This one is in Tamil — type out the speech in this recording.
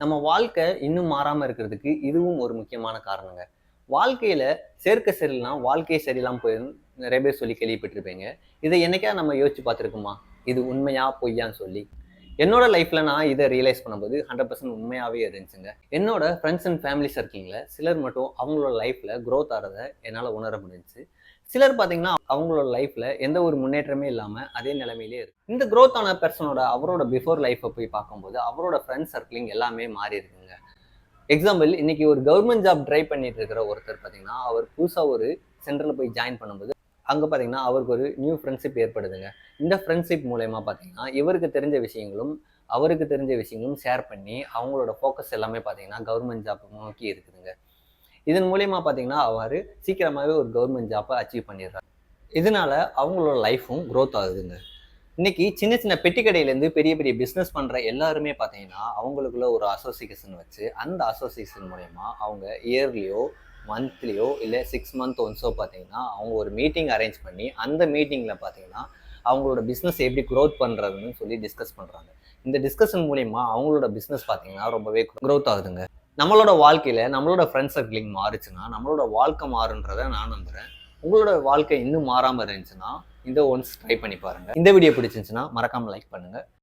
நம்ம வாழ்க்கை இன்னும் மாறாமல் இருக்கிறதுக்கு இதுவும் ஒரு முக்கியமான காரணங்க. வாழ்க்கையில் சேர்க்க சரியில்லாம் வாழ்க்கையை சரியில்லாமல் போயிடும் நிறைய பேர் சொல்லி கேள்விப்பட்டிருப்பீங்க. இதை என்னைக்கா நம்ம யோசிச்சு பார்த்துருக்கோமா? இது உண்மையா பொய்யான்னு சொல்லி. என்னோட லைஃப்பில் நான் இதை ரியலைஸ் பண்ணும்போது ஹண்ட்ரட் பர்சன்ட் உண்மையாகவே இருந்துச்சுங்க. என்னோட ஃப்ரெண்ட்ஸ் அண்ட் ஃபேமிலி சர்க்கிளில் சிலர் மட்டும் அவங்களோட லைஃப்பில் க்ரோத் ஆகிறத என்னால் உணர முடிஞ்சிச்சு. சிலர் பார்த்தீங்கன்னா அவங்களோட லைஃப்பில் எந்த ஒரு முன்னேற்றமே இல்லாமல் அதே நிலைமையிலே இருக்கு. இந்த க்ரோத் ஆன பர்சனோட அவரோட பிஃபோர் லைஃப்பை போய் பார்க்கும்போது அவரோட ஃப்ரெண்ட்ஸ் சர்க்கிளிங் எல்லாமே மாறி இருக்குங்க. எக்ஸாம்பிள் இன்னைக்கு ஒரு கவர்மெண்ட் ஜாப் ட்ரை பண்ணிட்டு இருக்கிற ஒருத்தர் பார்த்தீங்கன்னா அவர் புதுசாக ஒரு சென்டரில் போய் ஜாயின் பண்ணும்போது அங்கே பார்த்தீங்கன்னா அவருக்கு ஒரு நியூ ஃப்ரெண்ட்ஷிப் ஏற்படுதுங்க. இந்த ஃப்ரெண்ட்ஷிப் மூலயமா பார்த்தீங்கன்னா இவருக்கு தெரிஞ்ச விஷயங்களும் அவருக்கு தெரிஞ்ச விஷயங்களும் ஷேர் பண்ணி அவங்களோட ஃபோக்கஸ் எல்லாமே பார்த்தீங்கன்னா கவர்மெண்ட் ஜாப் நோக்கி இருக்குதுங்க. இதன் மூலயமா பார்த்தீங்கன்னா அவர் சீக்கிரமாகவே ஒரு கவர்மெண்ட் ஜாப்பை அச்சீவ் பண்ணிடுறாரு. இதனால அவங்களோட லைஃப்பும் க்ரோத் ஆகுதுங்க. இன்னைக்கு சின்ன சின்ன பெட்டி கடையிலேருந்து பெரிய பெரிய பிஸ்னஸ் பண்ணுற எல்லாருமே பார்த்தீங்கன்னா அவங்களுக்குள்ள ஒரு அசோசியேஷன் வச்சு அந்த அசோசியேஷன் மூலயமா அவங்க இயர்லியோ மந்த்லியோ இல்லை சிக்ஸ் மந்த் ஒன்ஸோ பார்த்தீங்கன்னா அவங்க ஒரு மீட்டிங் அரேஞ்ச் பண்ணி அந்த மீட்டிங்கில் பார்த்தீங்கன்னா அவங்களோட பிஸ்னஸ் எப்படி க்ரோத் பண்ணுறதுன்னு சொல்லி டிஸ்கஸ் பண்ணுறாங்க இந்த டிஸ்கஷன் மூலிமா அவங்களோட பிஸ்னஸ் பார்த்தீங்கன்னா ரொம்பவே க்ரோத் ஆகுதுங்க. நம்மளோட வாழ்க்கையில் நம்மளோட ஃப்ரெண்ட் சர்க்கிளிங் மாறுச்சுன்னா நம்மளோட வாழ்க்கை மாறுன்றதை நான் நம்புகிறேன் உங்களோட வாழ்க்கை இன்னும் மாறாமல் இருந்துச்சுன்னா இந்த ஒன்ஸ் ட்ரை பண்ணி பாருங்கள் இந்த வீடியோ பிடிச்சிருந்துச்சுன்னா மறக்காமல் லைக் பண்ணுங்கள்